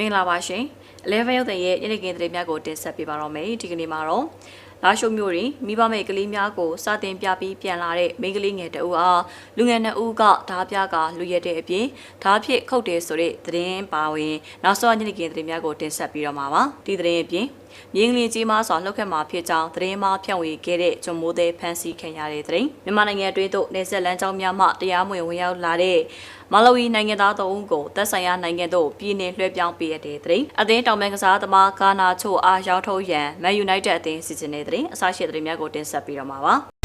မင်္ဂလာပါရှင်။ Level ရုပ်သံရဲ့ညနေခင်းသတင်းများကိုတင်ဆက်ပေးပါတော့မယ်။ဒီကနေ့မှာတော့လာရှိုမျိုးတွင်မိဘမဲ့ကလေးများကိုစတင်ပြပြီးပြန်လာတဲ့မိန်းကလေးငယ်တအူအားလူငယ်နှစ်ဦးကဓားပြကလူရက်တဲ့အပြင်ဓားဖြစ်ခုတ်တယ်ဆိုတဲ့သတင်းပါဝင်နောက်ဆုံးညနေခင်းသတင်းများကိုတင်ဆက်ပေးတော့မှာပါ။ဒီသတင်းအပြင် မြင်းကလေးကြီးမားစွာလှုပ်ခတ်မှာဖြစ်ကြောင်းသတင်းမှဖြန့်ဝေခဲ့တဲ့ဂျွန်မိုးသေးဖန်စီခံရတဲ့သတင်းမြန်မာနိုင်ငံအတွင်းသို့နေဆက်လန်းကြောင်းများမှတရားမဝင်ဝင်ရောက်လာတဲ့မလာဝီနိုင်ငံသားသုံးဦးကိုသက်ဆိုင်ရာနိုင်ငံသို့ပြည်내လွှဲပြောင်းပေးရတဲ့သတင်းအသင်းတောင်ပန်ကစားသမားကာနာချိုအားရောက်ထုတ်ရန်မန်ယူနိုက်တက်အသင်းစီစဉ်တဲ့သတင်းအစားရှိတဲ့သတင်းများကိုတင်ဆက်ပေးတော့မှာပါ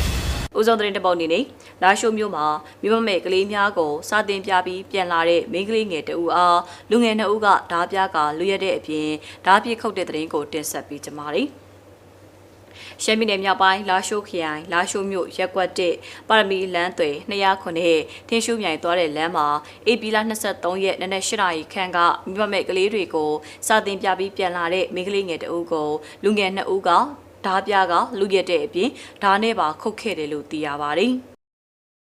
ဦးဆုံးသတင်းတစ်ပုဒ်အနေနဲ့လာရှိုမျိုးမှာမိမမဲ့ကလေးများကိုစာတင်ပြပြီးပြန်လာတဲ့မိန်းကလေးငယ်တဦးအားလူငယ်နှစ်ဦးကဓားပြကလူရက်တဲ့အပြင်ဓားပြခုတ်တဲ့သတင်းကိုတင်ဆက်ပေးကြပါမယ်။ရှမ်းပြည်နယ်မြောက်ပိုင်းလာရှိုးခရိုင်လာရှိုးမြို့ရက်ကွက်တစ်ပါရမီလမ်းသွေ209ထင်းရှုမြိုင်သွားတဲ့လမ်းမှာအေပီလာ23ရက်နနက်8နာရီခန့်ကမိဘမဲ့ကလေးတွေကိုစာတင်ပြပြီးပြန်လာတဲ့မိန်းကလေးငယ်တဦးကိုလူငယ်2ဦးက ဓားပြကလူရက်တဲ့အပြင်ဓားနဲ့ပါခုတ်ခဲ့တယ်လို့သိရပါတယ်။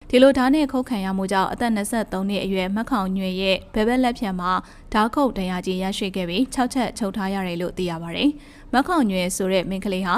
ဒီလိုဓာတ်နဲ့ခုတ်ခံရမှုကြောင့်အသက်23နှစ်အရွယ်မက်ခေါင်ညွေရဲ့ဘဲဘက်လက်ဖြံမှာဓာတ်ခုတ်တရားကြီးရရှိခဲ့ပြီး6ချက်ချုပ်ထားရတယ်လို့သိရပါတယ်။မက်ခေါင်ညွေဆိုတဲ့မိန်းကလေးဟာ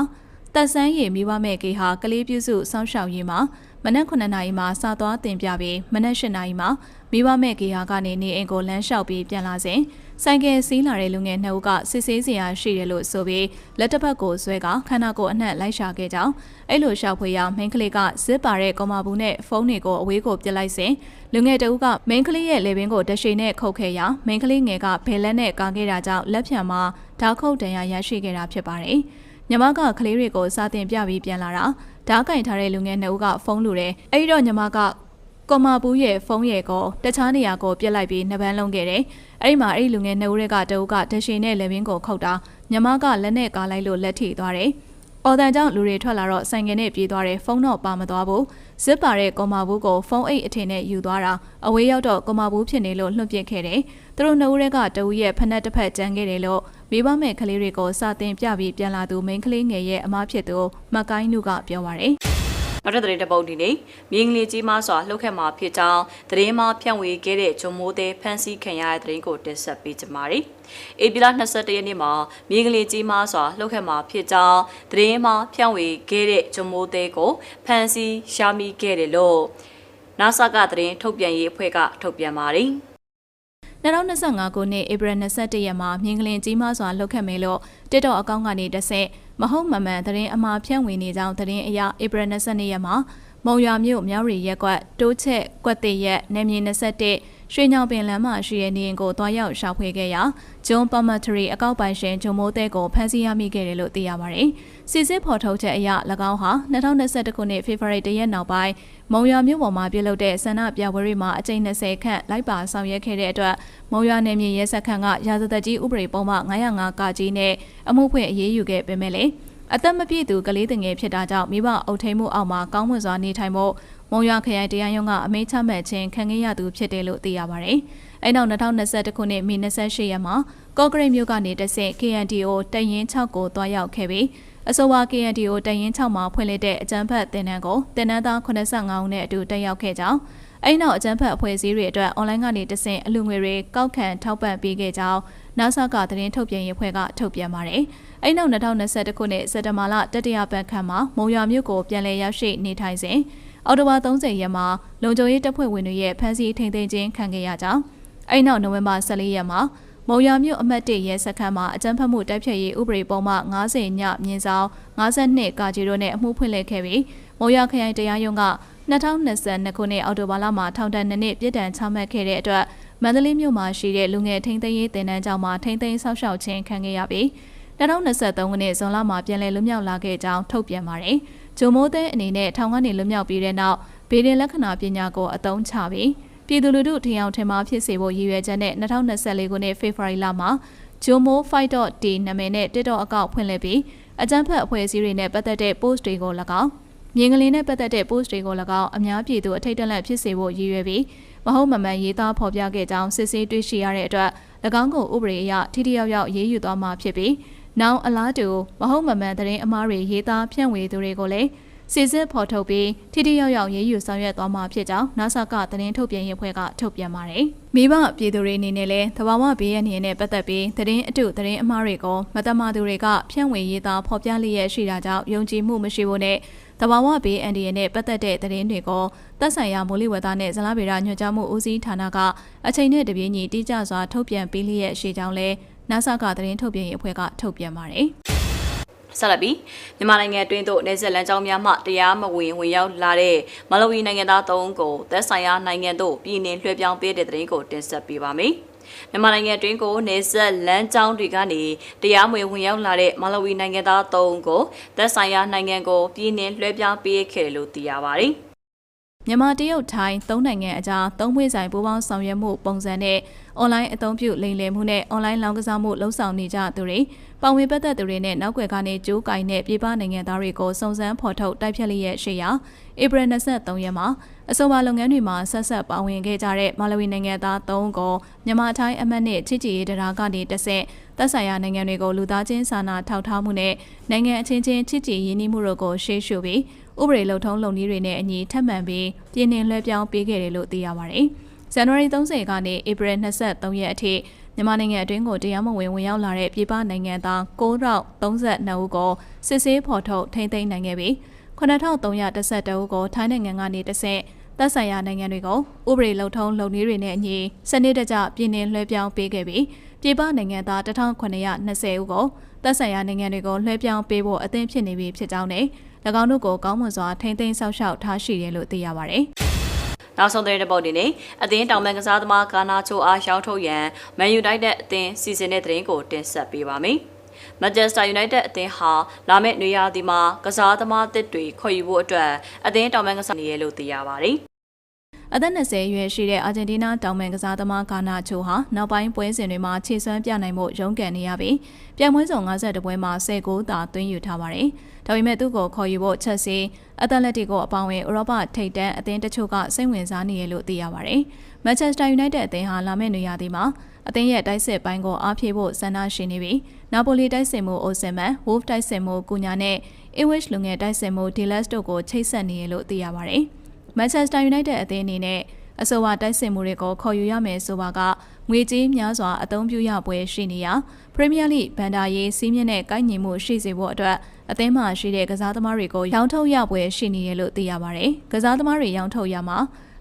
တက်ဆန်းရည်မိဘမဲ့ကေဟာကလေးပြုစုစောင့်ရှောက်ရေးမှာမနက်9နာရီမှာစသွားတင်ပြပြီးမနက်10နာရီမှာမိဘမဲ့ကေဟာကနေနေအိမ်ကိုလမ်းလျှောက်ပြီးပြန်လာစဉ်ဆိုင်ကယ်စီးလာတဲ့လူငယ်နှစ်ဦးကစစ်ဆေးစရာရှိတယ်လို့ဆိုပြီးလက်တစ်ဖက်ကိုဆွဲကခန္ဓာကိုယ်အနှံ့လိုက်ရှာခဲ့ကြောင်းအဲ့လိုရှောက်ဖွေရမိန်းကလေးကဇစ်ပါတဲ့ကော်မာဘူးနဲ့ဖုန်းတွေကိုအဝေးကိုပြစ်လိုက်စဉ်လူငယ်တဦးကမိန်းကလေးရဲ့လေပင်ကိုတရှိန်နဲ့ခုတ်ခဲ့ရာမိန်းကလေးငယ်ကဘယ်လက်နဲ့ကာခဲ့တာကြောင့်လက်ဖြံမှာဓာတ်ခုတ်တန်ရာရရှိခဲ့တာဖြစ်ပါတယ်။ ညမကကလေးတွေကိုစာတင်ပြပြီးပြန်လာတာဓာတ်ကင်ထားတဲ့လူငယ်နှစ်ဦးကဖုန်းလူတယ်။အဲ့ဒီတော့ညမကကော်မာဘူးရဲ့ဖုန်းရဲ့ကိုတခြားနေရာကိုပြစ်လိုက်ပြီးနှပန်းလုံးခဲ့တယ်။အဲ့ဒီမှာအဲ့ဒီလူငယ်နှစ်ဦးတွေကတအုပ်ကတရှိန်နဲ့လေပင်ကိုခုတ်တာညမကလက်နဲ့ကားလိုက်လို့လက်ထိသွားတယ်။အော်တန်ကြောင့်လူတွေထွက်လာတော့ဆိုင်ငယ်နဲ့ပြေးသွားတယ်ဖုန်းတော့ပါမသွားဘူး။ဇစ်ပါတဲ့ကော်မာဘူးကိုဖုန်းအိတ်အထင်နဲ့ယူသွားတာအဝေးရောက်တော့ကော်မာဘူးဖြစ်နေလို့လွှတ်ပစ်ခဲ့တယ်။သူတို့နှစ်ဦးတွေကတဦးရဲ့ဖက်နှက်တစ်ဖက်ကျန်ခဲ့တယ်လို့ မိဘမဲ့ကလေးတွေကိုစာတင်ပြပြီးပြန်လာသူမိန်းကလေးငယ်ရဲ့အမားဖြစ်သူမကိုင်းနုကပြောပါရယ်နောက်ထပ်သတင်းတစ်ပုဒ်ဒီနေ့မြင်းကလေးကြီးမားစွာလှုပ်ခတ်မှာဖြစ်ကြောင်းသတင်းမှဖြန့်ဝေခဲ့တဲ့ဂျုံမိုးသေးဖန်စီခံရတဲ့သတင်းကိုတင်ဆက်ပေးကြပါမယ်။အေပီလာ22ရက်နေ့မှာမြင်းကလေးကြီးမားစွာလှုပ်ခတ်မှာဖြစ်ကြောင်းသတင်းမှဖြန့်ဝေခဲ့တဲ့ဂျုံမိုးသေးကိုဖန်စီရှာမိခဲ့တယ်လို့နာဆာကသတင်းထုတ်ပြန်ရေးအဖွဲ့ကထုတ်ပြန်ပါတယ်။ 2025ခုနှစ်ဧပြီ21ရက်မှာမြင်းကလင်ကြီးမားစွာလှုပ်ခတ်မယ်လို့တစ်တော်အကောင့်ကနေတဆင့်မဟုတ်မမှန်သတင်းအမှားဖြန့်ဝေနေကြောင်းသတင်းအရဧပြီ22ရက်မှာမုံရွာမြို့မြောက်ရီရက်ကွက်တိုးချက်ကွက်တစ်ရက်နေမြေ21 ရွှေညောင်ပင်လမ်းမှာရှိတဲ့နေအိမ်ကိုတွားရောက်ရှာဖွေခဲ့ရာဂျွန်ပမထရီအကောက်ပိုင်ရှင်ဂျုံမိုးတဲကိုဖမ်းဆီးရမိခဲ့တယ်လို့သိရပါတယ်။စစ်စစ်ဖော်ထုတ်ချက်အရ၎င်းဟာ2021ခုနှစ်ဖေဖော်ဝါရီလရက်နောက်ပိုင်းမုံရွာမြို့ပေါ်မှာပြုလုပ်တဲ့ဆန္ဒပြပွဲတွေမှာအကြိမ်20ခန့်လိုက်ပါဆောင်ရွက်ခဲ့တဲ့အတွက်မုံရွာနယ်မြေရဲစခန်းကရာဇသက်ကြီးဥပဒေပုံမှ905ကကြီးနဲ့အမှုဖွင့်အရေးယူခဲ့ပေမဲ့လည်း အသက်မပြည့်သူကလေးငယ်ဖြစ်တာကြောင့်မိဘအုပ်ထိန်မှုအောက်မှာကောင်းမွန်စွာနေထိုင်ဖို့မုံရွာခရိုင်တရားရုံးကအမိန့်ချမှတ်ခြင်းခံခဲ့ရသူဖြစ်တယ်လို့သိရပါတယ်။အဲနောက်2021ခုနှစ်မေ28ရက်မှာကော့ဂရိတ်မြို့ကနေတဆင့် KNDO တရင်6ကိုတွားရောက်ခဲ့ပြီးအဆိုပါ KNDO တရင်6မှာဖွင့်လှစ်တဲ့အကြမ်းဖက်တင်နန်းကိုတင်နန်းသား85ဦးနဲ့အတူတက်ရောက်ခဲ့ကြောင်း အဲနောက်အကြမ်းဖက်အဖွဲ့အစည်းတွေအတွက်အွန်လိုင်းကနေတဆင့်အလူငွေတွေကောက်ခံထောက်ပံ့ပေးခဲ့ကြောင်း NASA ကသတင်းထုတ်ပြန်ရေးဖွဲ့ကထုတ်ပြန်ပါတယ်။အဲနောက်2021ခုနှစ်စက်တဘာလတတိယပတ်ခန့်မှာမုံရွာမြို့ကိုပြန်လည်ရောက်ရှိနေထိုင်စဉ်အော်တိုဘာ30ရက်မှာလုံခြုံရေးတပ်ဖွဲ့ဝင်တွေရဲ့ဖမ်းဆီးထိန်သိမ်းခြင်းခံခဲ့ရကြောင်းအဲနောက်နိုဝင်ဘာ14ရက်မှာမုံရွာမြို့အမှတ်၁ရဲစခန်းမှာအကြမ်းဖက်မှုတိုက်ဖျက်ရေးဥပဒေပုံမှ90ညမြင်းဆောင်52ကာဂျီတို့နဲ့အမှုဖွင့်လှစ်ခဲ့ပြီးမုံရွာခရိုင်တရားရုံးက 2022ခုနှစ်အောက်တိုဘာလမှာထောင်ဒဏ်နှစ်နှစ်ပြစ်ဒဏ်ချမှတ်ခဲ့တဲ့အတွက်မန္တလေးမြို့မှာရှိတဲ့လူငယ်ထိန်းသိမ်းရေးတင်နန်းကျောင်းမှာထိန်းသိမ်းဆောက်ရှောက်ခြင်းခံခဲ့ရပြီး2023ခုနှစ်ဇွန်လမှာပြန်လည်လွတ်မြောက်လာခဲ့ကြောင်းထုတ်ပြန်ပါတယ်။ဂျုံမိုးတဲ့အနေနဲ့ထောင်ကနေလွတ်မြောက်ပြီးတဲ့နောက်ဗေဒင်လက္ခဏာပညာကိုအသုံးချပြီးပြည်သူလူထုထင်အောင်ထင်မှားဖြစ်စေဖို့ရည်ရွယ်ချက်နဲ့2024ခုနှစ်ဖေဖော်ဝါရီလမှာဂျိုမို fight.t နာမည်နဲ့ TikTok အကောင့်ဖွင့်လှစ်ပြီးအကြမ်းဖက်အဖွဲ့အစည်းတွေနဲ့ပတ်သက်တဲ့ post တွေကို၎င်း မြင်းကလေးနဲ့ပတ်သက်တဲ့ post တွေကို၎င်းအများပြည်သူအထိတ်တလန့်ဖြစ်စေဖို့ရည်ရွယ်ပြီးမဟုတ်မမှန်ရေးသားဖော်ပြခဲ့ကြောင်းစစ်ဆေးတွေ့ရှိရတဲ့အတွက်၎င်းကိုဥပဒေအရထိထိရောက်ရောက်ရေးယူသွားမှာဖြစ်ပြီးနောက်အလားတူမဟုတ်မမှန်သတင်းအမှားတွေရေးသားဖြန့်ဝေသူတွေကိုလည်းစီစစ်ဖော်ထုတ်ပြီးထိထိရောက်ရောက်ရေးယူဆောင်ရွက်သွားမှာဖြစ်ကြောင်းနာဆာကသတင်းထုတ်ပြန်ရေးအဖွဲ့ကထုတ်ပြန်ပါတယ်။မိဘပြည်သူတွေအနေနဲ့လည်းသဘာဝဘေးရန်နဲ့ပတ်သက်ပြီးသတင်းအတုသတင်းအမှားတွေကိုမတမာသူတွေကဖြန့်ဝေရေးသားဖော်ပြလျက်ရှိတာကြောင့်ယုံကြည်မှုမရှိဖို့နဲ့ တဘာဝဘေးအန်ဒီရနဲ့ပတ်သက်တဲ့သတင်းတွေကိုသက်ဆိုင်ရာမိုးလေဝသနဲ့ဇလားဗေဒညွှန်ကြားမှုဦးစီးဌာနကအချိန်နဲ့တပြေးညီတိကျစွာထုတ်ပြန်ပေးလျက်ရှိကြောင်းလဲနာဆာကသတင်းထုတ်ပြန်ရေးအဖွဲ့ကထုတ်ပြန်ပါတယ်။ဆက်လက်ပြီးမြန်မာနိုင်ငံအတွင်းသို့နေဆက်လမ်းကြောင်းများမှတရားမဝင်ဝင်ရောက်လာတဲ့မလဝီနိုင်ငံသား၃ဦးကိုသက်ဆိုင်ရာနိုင်ငံသို့ပြည်နှင်လွှဲပြောင်းပေးတဲ့တဲ့ရင်ကိုတင်ဆက်ပေးပါမယ်။ မြန်မာနိုင်ငံအတွင်းကိုနေဆက်လမ်းကြောင်းတွေကနေတရားမဝင်ဝင်ရောက်လာတဲ့မလဝီနိုင်ငံသား၃ဦးကိုသက်ဆိုင်ရာနိုင်ငံကိုပြည်နှင်လွှဲပြောင်းပေးခဲ့တယ်လို့သိရပါတယ်။ မြန်မာတရုတ်ထိုင်းသုံးနိုင်ငံအကြားသုံးမွေးဆိုင်ပူးပေါင်းဆောင်ရွက်မှုပုံစံနဲ့အွန်လိုင်းအသုံးပြုလိမ်လည်မှုနဲ့အွန်လိုင်းလောင်းကစားမှုလှုံ့ဆော်နေကြသူတွေပါဝင်ပတ်သက်သူတွေနဲ့နောက်ွယ်ကနေကြိုးကင်တဲ့ပြည်ပနိုင်ငံသားတွေကိုစုံစမ်းဖော်ထုတ်တိုက်ဖြတ်လျက်ရှိရာဧပြီ23ရက်မှာအဆိုပါလုပ်ငန်းတွေမှာဆက်ဆက်ပါဝင်ခဲ့ကြတဲ့မာလဝီနိုင်ငံသား3ဦးကိုမြန်မာထိုင်းအမတ်နဲ့ချစ်ကြည်ရေးတရားကနေတဆင့်သက်ဆိုင်ရာနိုင်ငံတွေကိုလူသားချင်းစာနာထောက်ထားမှုနဲ့နိုင်ငံအချင်းချင်းချစ်ကြည်ရင်းနှီးမှုတို့ကိုရှေ့ရှုပြီး ဥပဒေလုံထုံးလုံနည်းတွေနဲ့အညီထပ်မံပြီးပြည်နှင်လွှဲပြောင်းပေးခဲ့တယ်လို့သိရပါတယ်။ဇန်နဝါရီ30ကနေဧပြီ23ရက်အထိမြန်မာနိုင်ငံအတွင်းကိုတရားမဝင်ဝင်ရောက်လာတဲ့ပြည်ပနိုင်ငံသား932ဦးကိုစစ်ဆေးဖော်ထုတ်ထိန်းသိမ်းနိုင်ခဲ့ပြီး9312ဦးကိုထိုင်းနိုင်ငံကနေတဆင့် သက်ဆိုင်ရာနိုင်ငံတွေကိုဥပဒေလုံထုံးလုံနည်းတွေနဲ့အညီစနစ်တကျပြည်နှင်လွှဲပြောင်းပေးခဲ့ပြီးပြည်ပနိုင်ငံသား1920ဦးကိုသက်ဆိုင်ရာနိုင်ငံတွေကိုလွှဲပြောင်းပေးဖို့အသင့်ဖြစ်နေပြီဖြစ်ကြောင်းနဲ့၎င်းတို့ကိုကောင်းမွန်စွာထိန်းသိမ်းဆောက်ရှောက်ထားရှိတယ်လို့သိရပါတယ်။နောက်ဆုံးသတင်းတစ်ပုဒ်ဒီနေ့အသင်းတောင်ပန်ကစားသမားကာနာချိုအားရောင်းထုတ်ရန်မန်ယူနိုက်တက်အသင်းစီစဉ်တဲ့သတင်းကိုတင်ဆက်ပေးပါမယ်။မန်ချက်စတာယူနိုက်တက်အသင်းဟာလာမယ့်နွေရာသီမှာကစားသမားတစ်တွေခေါ်ယူဖို့အတွက်အသင်းတောင်ပန်ကစားနေရလို့သိရပါတယ်။ အသက်20အရွယ်ရှိတဲ့အာဂျင်တီးနားတောင်ပန်ကစားသမားကာနာချိုဟာနောက်ပိုင်းပွဲစဉ်တွေမှာခြေစွမ်းပြနိုင်မှုရုန်းကန်နေရပြီးပြိုင်ပွဲစုံ52ပွဲမှာ10ဂိုးသာသွင်းယူထားပါတယ်။ဒါပေမဲ့သူ့ကိုခေါ်ယူဖို့ချက်စီအက်တလက်တီကိုအပောင်းဝင်ဥရောပထိပ်တန်းအသင်းတချို့ကစိတ်ဝင်စားနေရလို့သိရပါတယ်။မန်ချက်စတာယူနိုက်တက်အသင်းဟာလာမယ့်နေရာဒီမှာအသင်းရဲ့တိုက်စစ်ပိုင်းကိုအားဖြည့်ဖို့ဆန္ဒရှိနေပြီးနာပိုလီတိုက်စစ်မှုအိုဆင်မန်ဝို့ဖ်တိုက်စစ်မှုကူညာနဲ့အဝစ်လူငယ်တိုက်စစ်မှုဒီလက်စ်တို့ကိုချိတ်ဆက်နေရလို့သိရပါတယ်။ မန်ချက်စတာယူနိုက်တက်အသင်းအနေနဲ့အဆိုပါတိုက်စစ်မှုတွေကိုခေါ်ယူရမယ်ဆိုပါကငွေကြေးများစွာအသုံးပြုရပွဲရှိနေရာပရီးမီးယားလိဘန်ဒါရေးစီးမြင့်တဲ့ကိုက်ညီမှုရှိစေဖို့အတွက်အသင်းမှာရှိတဲ့ကစားသမားတွေကိုရောင်းထုတ်ရပွဲရှိနေတယ်လို့သိရပါတယ်။ကစားသမားတွေရောင်းထုတ်ရမှာ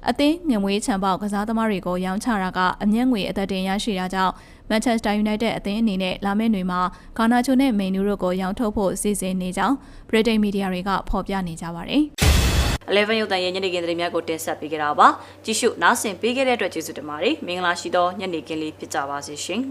အသင်းငွေချံပေါက်ကစားသမားတွေကိုရောင်းချတာကအမျက်ငွေအသက်တင်ရရှိတာကြောင့်မန်ချက်စတာယူနိုက်တက်အသင်းအနေနဲ့လာမယ့်တွင်မှာဂါနာချိုနဲ့မိန်နူတို့ကိုရောင်းထုတ်ဖို့စီစဉ်နေကြောင်းဗြိတိန်မီဒီယာတွေကဖော်ပြနေကြပါတယ်။ 11ရုပ်သံရဲ့ညနေခင်းသတင်းများကိုတင်ဆက်ပေးကြတာပါကြည့်ရှုနားဆင်ပေးခဲ့တဲ့အတွက်ကျေးဇူးတင်ပါတယ်မင်္ဂလာရှိသောညနေခင်းလေးဖြစ်ကြပါစေရှင်